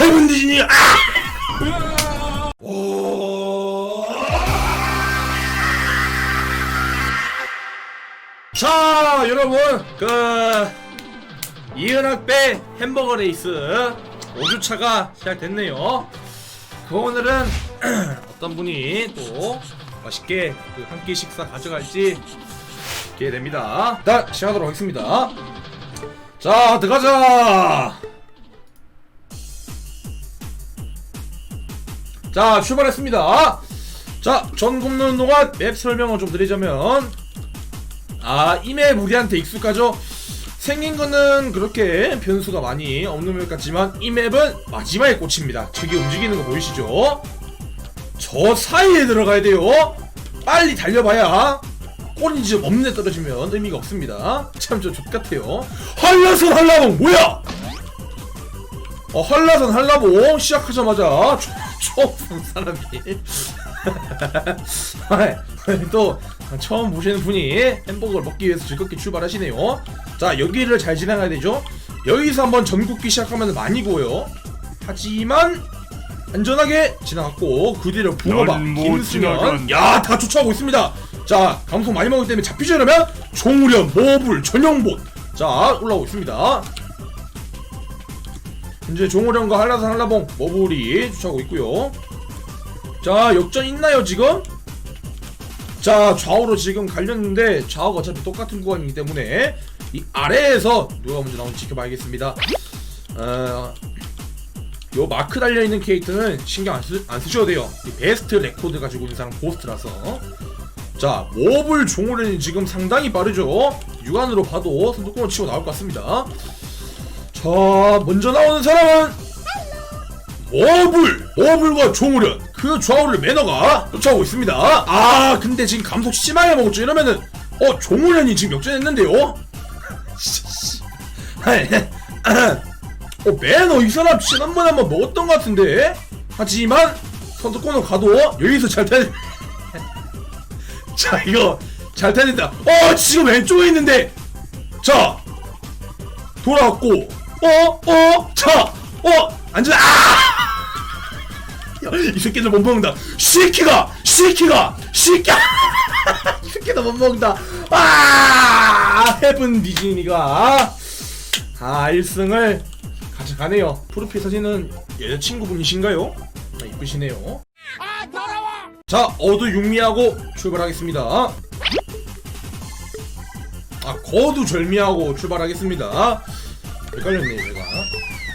해븐 디즈니 아! 오... 자 여러분 그 이은학배 햄버거 레이스 5주차가 시작됐네요. 그 오늘은 어떤 분이 또 맛있게 그 한 끼 식사 가져갈지 기대됩니다. 일단 시작하도록 하겠습니다. 자 들어가자 자 출발했습니다. 자전 굽는 동안 맵 설명을 좀 드리자면 아 이맵 우리한테 익숙하죠? 생긴 거는 그렇게 변수가 많이 없는 맵 같지만 이 맵은 마지막에 꽂힙니다. 저기 움직이는 거 보이시죠? 저 사이에 들어가야 돼요. 빨리 달려봐야 없는 데 떨어지면 의미가 없습니다. 참 저 족같아요. 한라산 한라봉 뭐야? 어 한라산 한라봉 시작하자마자 처음 본 사람이. 아이, 또 처음 보시는 분이 햄버거를 먹기 위해서 즐겁게 출발하시네요. 자 여기를 잘 지나가야 되죠? 여기서 한번 전국기 시작하면 많이 고요. 하지만 안전하게 지나갔고 그 뒤로 붕어박 넌못 김수면. 야다 쫓아오고 있습니다. 자 감속 많이 먹기 때문에 잡히지 않으면? 종우련 모불 전용봇. 자 올라오고 있습니다 이제 종호령과 한라산 한라봉 머블이 쫓아오고 있고요. 자 역전 있나요 지금? 자 좌우로 지금 갈렸는데 좌우가 어차피 똑같은 구간이기 때문에 이 아래에서 누가 먼저 나오는지 지켜봐야겠습니다. 어, 요 마크 달려있는 캐릭터는 신경 안, 쓰, 안 쓰셔도 돼요. 이 베스트 레코드 가지고 있는 사람 고스트라서. 자 모블 종호련이 지금 상당히 빠르죠? 육안으로 봐도 선두권을 치고 나올 것 같습니다 자 먼저 나오는 사람은 모불 모불과 종우련. 그 좌우를 매너가 쫓아오고 있습니다. 아 근데 지금 감속 심하게 먹었죠? 이러면은 어 종우련이 지금 역전했는데요? 어 매너 이 사람 지난번에 한번 먹었던 것 같은데? 하지만 선두권으로 가도 여기서 잘 타야 자 이거 잘 타야 된다. 어 지금 왼쪽에 있는데! 자 돌아왔고 어어자어 앉아 아! 야, 이 새끼들 못 먹는다. 시키가 시키가 시키 이 새끼들 못 먹는다. 아 헤븐 디즈니가 아 1승을 가져가네요. 프로필 사진은 여자친구분이신가요? 아, 이쁘시네요. 자 어두 육미하고 출발하겠습니다. 아 거두 절미하고 출발하겠습니다 헷갈렸네 내가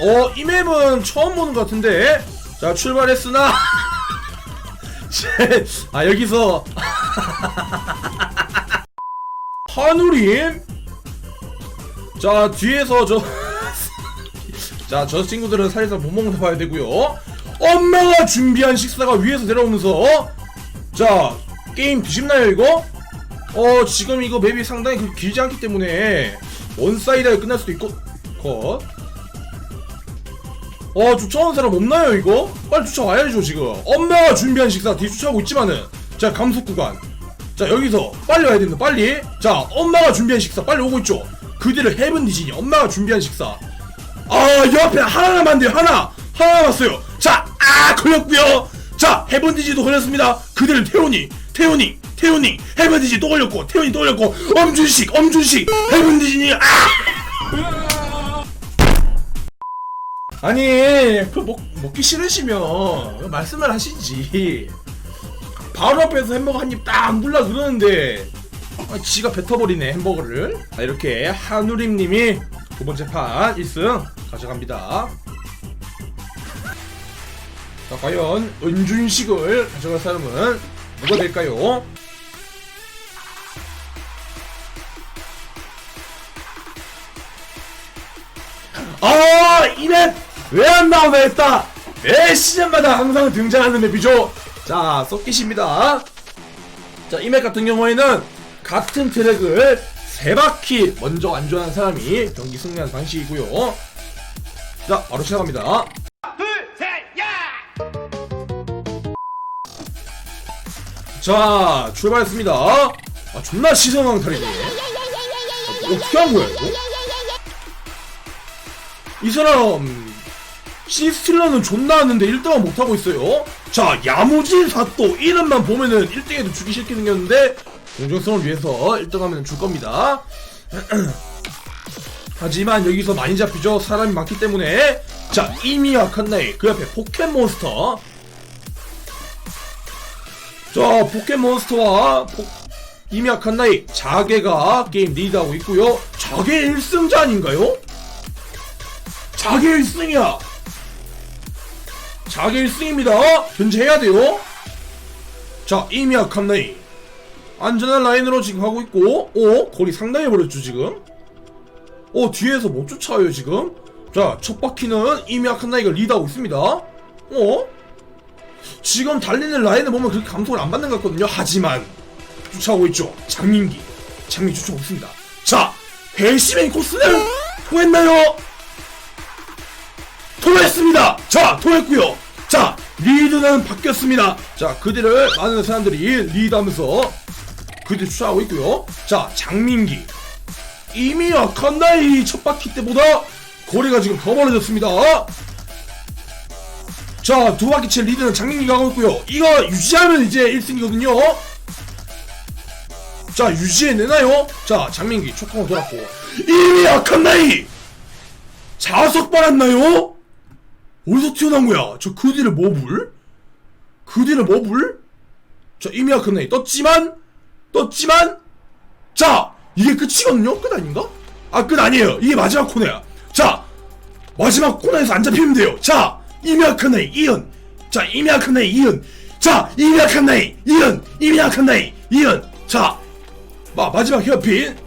어 이 맵은 처음 보는 것 같은데? 자 출발했으나. 제- 아 여기서. 한우림 자 뒤에서 저 자, 저 친구들은 살살 못 먹는 봐야 되고요. 엄마가 준비한 식사가 위에서 내려오면서. 자, 게임 뒤집나요 이거? 어, 지금 이거 맵이 상당히 그 길지 않기 때문에 원사이드에 끝날 수도 있고 컷. 어, 쫓아오는 사람 없나요 이거? 빨리 쫓아와야죠 지금. 엄마가 준비한 식사 뒤 쫓아오고 있지만은 자, 감속 구간. 자, 여기서 빨리 와야 됩니다. 빨리. 자, 엄마가 준비한 식사 빨리 오고 있죠. 그 뒤를 헤븐 디즈니 엄마가 준비한 식사. 아, 옆에 하나 남았는데요, 하나! 하나 남았어요! 자, 아, 걸렸고요 자, 헤븐디지도 걸렸습니다. 그대로 태훈이, 태훈이, 태훈이, 헤븐디지 또 걸렸고, 태훈이 또 걸렸고, 엄준식, 엄준식, 헤븐디지니, 아! 아니, 그 먹, 먹기 싫으시면 말씀을 하시지. 바로 앞에서 햄버거 한 입 딱 물라 그러는데, 아, 지가 뱉어버리네, 햄버거를. 아, 이렇게 한우림님이 두 번째 판 1승 가져갑니다. 자, 과연 은준식을 가져갈 사람은 누가 될까요? 아, 이맵 왜 안 나오나 했다. 매 시즌마다 항상 등장하는 맵이죠. 자, 썩기십니다. 자, 이 맵 같은 경우에는 같은 트랙을 세 바퀴 먼저 안전한 사람이 경기 승리하는 방식이고요. 자, 바로 시작합니다. 자, 출발했습니다. 아, 존나 시선왕탈이네. 아, 어떻게 한 거야, 이거? 이 사람 시스틸러는 존나 하는데 1등은 못하고 있어요. 자 야무진 사또 이름만 보면은 1등에도 주기 싫게 생겼는데 공정성을 위해서 1등 하면 줄 겁니다. 하지만 여기서 많이 잡히죠? 사람이 많기 때문에. 자 이미야 칸나이 그 옆에 포켓몬스터. 자 포켓몬스터와 포... 이미야 칸나이 자개가 게임 리드하고 있고요. 자개 1승자 아닌가요? 자개 1승이야 자개 1승입니다. 현재 해야 돼요. 자 이미야 칸나이. 안전한 라인으로 지금 하고 있고 오 거리 상당히 버렸죠 지금. 어 뒤에서 못 쫓아요 지금. 자 첫 바퀴는 이미야 칸나이가 리드하고 있습니다. 어 지금 달리는 라인을 보면 그렇게 감속을 안 받는 것 같거든요. 하지만 쫓아오고 있죠. 장민기. 장민기 쫓아오고 있습니다. 자 배심의 코스는 통했나요 통했습니다 자 통했고요 자 리드는 바뀌었습니다 자 그들을 많은 사람들이 리드하면서 그들 쫓아오고 있고요 자 장민기 이미 약한 나이 첫 바퀴 때보다 거리가 지금 더 멀어졌습니다 자, 두 바퀴 째 리드는 장민기가 하고 있고요. 이거 유지하면 이제 1승이거든요. 자, 유지해내나요? 자, 장민기 초콩으로 돌았고. 이미 약한 나이! 자석 빨았나요? 어디서 튀어나온 거야? 저 그 뒤를 뭐불? 그 뒤를 뭐불? 자, 이미 약한 나이 떴지만, 떴지만, 자, 이게 끝이거든요? 끝 아닌가? 아, 끝 아니에요. 이게 마지막 코너야. 자, 마지막 코너에서 안 잡히면 돼요. 자, 이미약한 나이 이은. 자, 이미약한 나이 이은. 자, 이미약한 나이 이은. 이미약한 나이 이은. 자, 마, 마지막 헤어핀.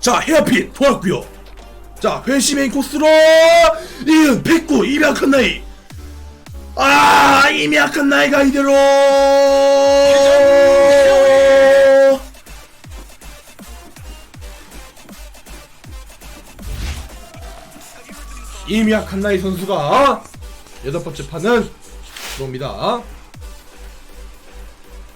자, 헤어핀 돌았고요. 자, 회심의 코스로 이은 백구 이미약한 나이. 아, 이미약한 나이가 이대로. 이미야 칸나이 선수가 여덟 번째 판은 들어옵니다.